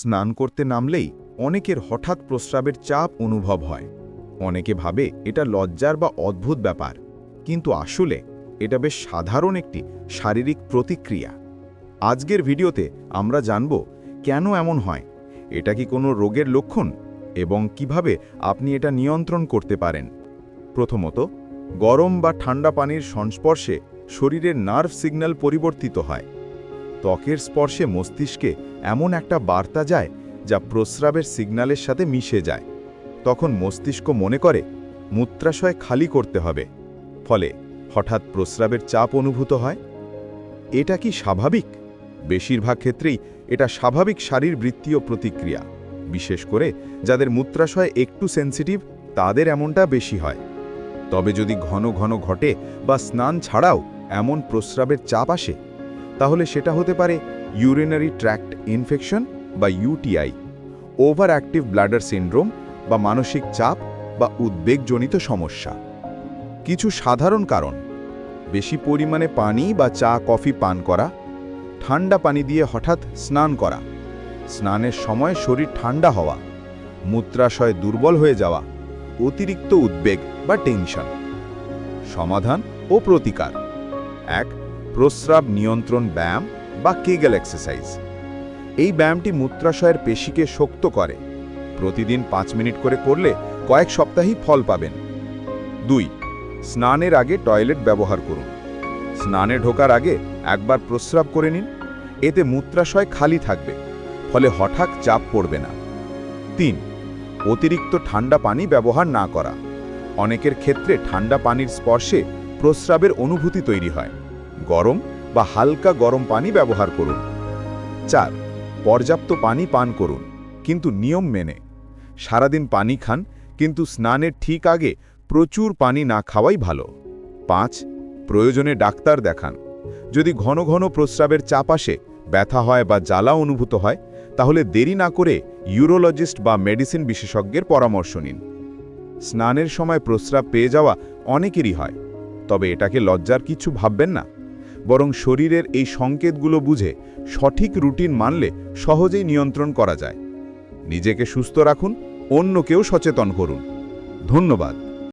স্নান করতে নামলেই অনেকের হঠাৎ প্রস্রাবের চাপ অনুভব হয়। অনেকে ভাবে এটা লজ্জার বা অদ্ভুত ব্যাপার, কিন্তু আসলে এটা বেশ সাধারণ একটি শারীরিক প্রতিক্রিয়া। আজকের ভিডিওতে আমরা জানব কেন এমন হয়, এটা কি কোনো রোগের লক্ষণ এবং কীভাবে আপনি এটা নিয়ন্ত্রণ করতে পারেন। প্রথমত, গরম বা ঠান্ডা পানির সংস্পর্শে শরীরের নার্ভ সিগন্যাল পরিবর্তিত হয়। ত্বকের স্পর্শে মস্তিষ্কে এমন একটা বার্তা যায় যা প্রস্রাবের সিগন্যালের সাথে মিশে যায়। তখন মস্তিষ্ক মনে করে, মূত্রাশয় খালি করতে হবে। ফলে হঠাৎ প্রস্রাবের চাপ অনুভূত হয়। এটা কি স্বাভাবিক? বেশিরভাগ ক্ষেত্রেই এটা স্বাভাবিক শারীরবৃত্তীয় প্রতিক্রিয়া, বিশেষ করে যাদের মূত্রাশয় একটু সেন্সিটিভ, তাদের এমনটা বেশি হয়। তবে যদি ঘন ঘন ঘটে বা স্নান ছাড়াও এমন প্রস্রাবের চাপ আসে তাহলে সেটা হতে পারে ইউরিনারি ট্র্যাক্ট ইনফেকশন বা UTI over active bladder syndrome বা মানসিক চাপ বা উদ্বেগজনিত সমস্যা। কিছু সাধারণ কারণ, বেশি পরিমাণে পানি বা চা, কফি পান করা, ঠান্ডা পানি দিয়ে হঠাৎ স্নান করা, স্নানের সময় শরীর ঠান্ডা হওয়া, মূত্রাশয় দুর্বল হয়ে যাওয়া, অতিরিক্ত উদ্বেগ বা টেনশন। সমাধান ও প্রতিকার। এক প্রস্রাব নিয়ন্ত্রণ ব্যায়াম বা কেগেল এক্সারসাইজ। এই ব্যায়ামটি মূত্রাশয়ের পেশিকে শক্ত করে। প্রতিদিন পাঁচ মিনিট করে করলে কয়েক সপ্তাহেই ফল পাবেন। দুই, স্নানের আগে টয়লেট ব্যবহার করুন। স্নানে ঢোকার আগে একবার প্রস্রাব করে নিন। এতে মূত্রাশয় খালি থাকবে, ফলে হঠাৎ চাপ পড়বে না। তিন, অতিরিক্ত ঠান্ডা পানি ব্যবহার না করা। অনেকের ক্ষেত্রে ঠান্ডা পানির স্পর্শে প্রস্রাবের অনুভূতি তৈরি হয়। গরম বা হালকা গরম পানি ব্যবহার করুন। চার, পর্যাপ্ত পানি পান করুন, কিন্তু নিয়ম মেনে। সারাদিন পানি খান, কিন্তু স্নানের ঠিক আগে প্রচুর পানি না খাওয়াই ভালো। পাঁচ, প্রয়োজনে ডাক্তার দেখান। যদি ঘন ঘন প্রস্রাবের চাপ আসে, ব্যথা হয় বা জ্বালা অনুভূত হয়, তাহলে দেরি না করে ইউরোলজিস্ট বা মেডিসিন বিশেষজ্ঞের পরামর্শ নিন। স্নানের সময় প্রস্রাব পেয়ে যাওয়া অনেকেরই হয়, তবে এটাকে লজ্জার কিছু ভাববেন না। বরং শরীরের এই সংকেতগুলো বুঝে সঠিক রুটিন মানলে সহজেই নিয়ন্ত্রণ করা যায়। নিজেকে সুস্থ রাখুন, অন্যকেও সচেতন করুন। ধন্যবাদ।